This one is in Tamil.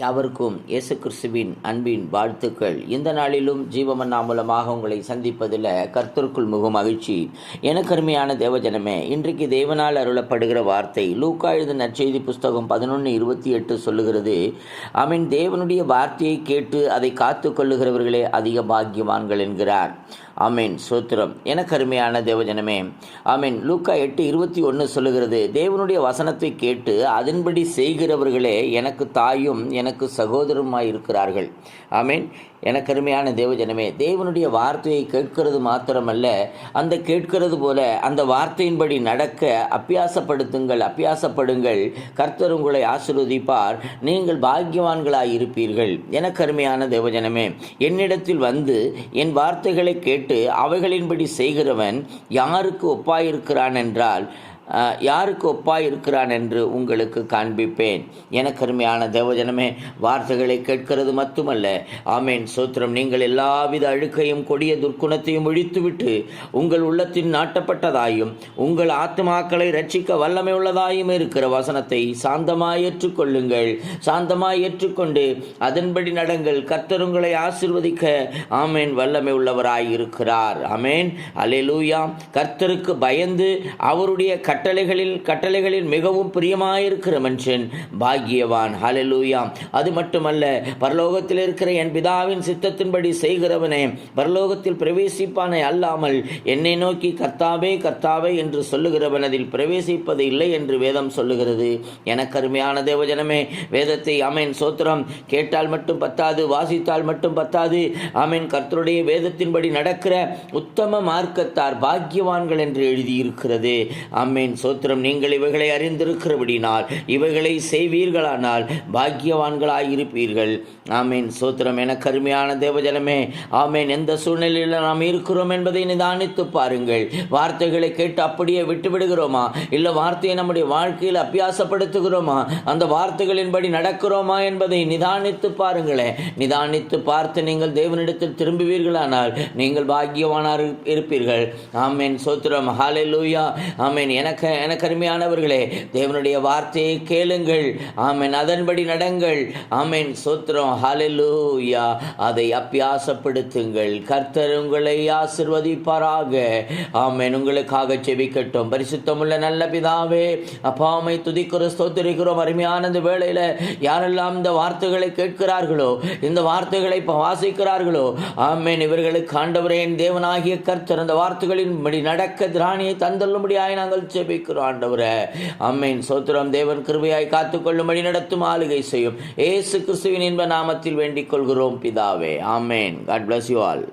யாவருக்கும் இயேசு கிறிஸ்துவின் அன்பின் வாழ்த்துக்கள். இந்த நாளிலும் ஜீவமன்னா மூலமாக உங்களை சந்திப்பதில் கர்த்தருக்குள் மிகவும் மகிழ்ச்சி. எனக்கருமையான தேவஜனமே இன்றைக்கு தேவனால் அருளப்படுகிற வார்த்தை லூக்கா எழுத நற்செய்தி புஸ்தகம் பதினொன்று இருபத்தி எட்டு சொல்லுகிறது அவன் தேவனுடைய வார்த்தையை கேட்டு அதை காத்து கொள்ளுகிறவர்களே அதிக பாக்கியவான்கள் என்கிறார். ஆமீன். சூத்திரம். எனக்கு அருமையான தேவஜனமே ஆமீன். லூக்கா எட்டு இருபத்தி ஒன்று சொல்லுகிறது தேவனுடைய வசனத்தை கேட்டு அதன்படி செய்கிறவர்களே எனக்கு தாயும் எனக்கு சகோதரருமாய் இருக்கிறார்கள். ஆமீன். எனக்கருமையான தேவஜனமே தேவனுடைய வார்த்தையை கேட்கிறது மாத்திரமல்ல அந்த கேட்கிறது போல அந்த வார்த்தையின்படி நடக்க அப்பியாசப்படுத்துங்கள் அப்பியாசப்படுங்கள் கர்த்தர் உங்களை ஆசிர்வதிப்பார். நீங்கள் பாக்கியவான்களாய் இருப்பீர்கள். எனக்கருமையான தேவஜனமே என்னிடத்தில் வந்து என் வார்த்தைகளை கேட்டு அவைகளின்படி செய்கிறவன் யாருக்கு ஒப்பாயிருக்கிறான் என்றால் யாருக்கு ஒப்பாய் இருக்கிறான் என்று உங்களுக்கு காண்பிப்பேன். எனக்கு அருமையான தேவஜனமே வார்த்தைகளை கேட்கிறது மட்டுமல்ல. ஆமேன். சோத்திரம் நீங்கள் எல்லாவித அழுக்கையும் கொடிய துர்க்குணத்தையும் ஒழித்துவிட்டு உங்கள் உள்ளத்தின் நாட்டப்பட்டதாயும் உங்கள் ஆத்மாக்களை ரட்சிக்க வல்லமை உள்ளதாயும் இருக்கிற வசனத்தை சாந்தமாய் ஏற்றுக்கொள்ளுங்கள். சாந்தமாய் ஏற்றுக்கொண்டு அதன்படி நடங்கள். கர்த்தர் உங்களை ஆசிர்வதிக்க ஆமேன். வல்லமை உள்ளவராய் இருக்கிறார் ஆமேன் கர்த்தருக்கு பயந்து அவருடைய கட்டளைகளில் கட்டளைகளில் மிகவும் பிரியமாயிருக்கிற மனுஷன் பாக்கியவான். ஹலலூயாம் அது மட்டுமல்ல பரலோகத்தில் இருக்கிற என் பிதாவின் சித்தத்தின்படி செய்கிறவனே பரலோகத்தில் பிரவேசிப்பானே அல்லாமல் என்னை நோக்கி கர்த்தாவே கர்த்தாவே என்று சொல்லுகிறவன் அதில் பிரவேசிப்பது இல்லை என்று வேதம் சொல்லுகிறது. எனக்கு அருமையான தேவஜனமே வேதத்தை அமேன் சோத்திரம் கேட்டால் மட்டும் பத்தாது வாசித்தால் மட்டும் பத்தாது. ஆமேன் கர்த்தருடைய வேதத்தின்படி நடக்கிற உத்தம மார்க்கத்தார் பாக்கியவான்கள் என்று எழுதியிருக்கிறது. ஆமேன் சோத்திரம் நீங்கள் இவைகளை அறிந்திருக்கிறபடினால் இவைகளை செய்வீர்களானால் பாக்கியவான்களாயிருப்பீர்கள். ஆமேன். சோத்திரம் என கருமையான தேவஜனமே. ஆமேன். எந்த சூழ்நிலையில் நாம் இருக்கிறோம் என்பதை நிதானித்து பாருங்கள். வார்த்தைகளை கேட்டு அப்படியே விட்டு விடுகிறோமா இல்லை வார்த்தையை நம்முடைய வாழ்க்கையில் அபியாசப்படுத்துகிறோமா? அந்த வார்த்தைகளின்படி நடக்கிறோமா என்பதை நிதானித்து பாருங்களேன் நிதானித்து பார்த்து நீங்கள் தேவனிடத்தில் திரும்புவீர்களானால் நீங்கள் பாக்கியவானார் இருப்பீர்கள். ஆமேன். சோத்திரம். ஹாலே லூயா ஆமேன். எனக்கு எனக்கு அருமையானவர்களே தேவனுடைய வார்த்தையை கேளுங்கள். ஆமேன். அதன்படி நடங்கள். ஆமேன். சோத்திரம். ஹலலூயா அதை அப்பியாசப்படுத்துங்கள் கர்த்தர் உங்களை ஆசிர்வதிப்பாராக. ஆமேன். உங்களுக்காக செவிக்கட்டும் பரிசுத்தமுள்ள நல்ல பிதாவே அப்பாமை துதிக்கிற ஸ்தோத்திரிக்கிறோம். அருமையான இந்த வேளையில் யாரெல்லாம் இந்த வார்த்தைகளை கேட்கிறார்களோ இந்த வார்த்தைகளை இப்போ வாசிக்கிறார்களோ ஆமேன். இவர்களுக்கு ஆண்டவரேன் தேவனாகிய கர்த்தர் அந்த வார்த்தைகளின் படி நடக்க திராணியை தந்தள்ளும்படியாய் நாங்கள் செபிக்கிறோம் ஆண்டவரே. அம்மையின் சோத்திரம் தேவன் கிருபையாய் காத்துக்கொள்ளும்படி நடத்தும் ஆளுகை செய்யும். ஏசு கிறிஸ்துவின் இன்ப நாமத்தில் வேண்டிக் கொள்கிறோம் பிதாவே. ஆமேன். God bless you all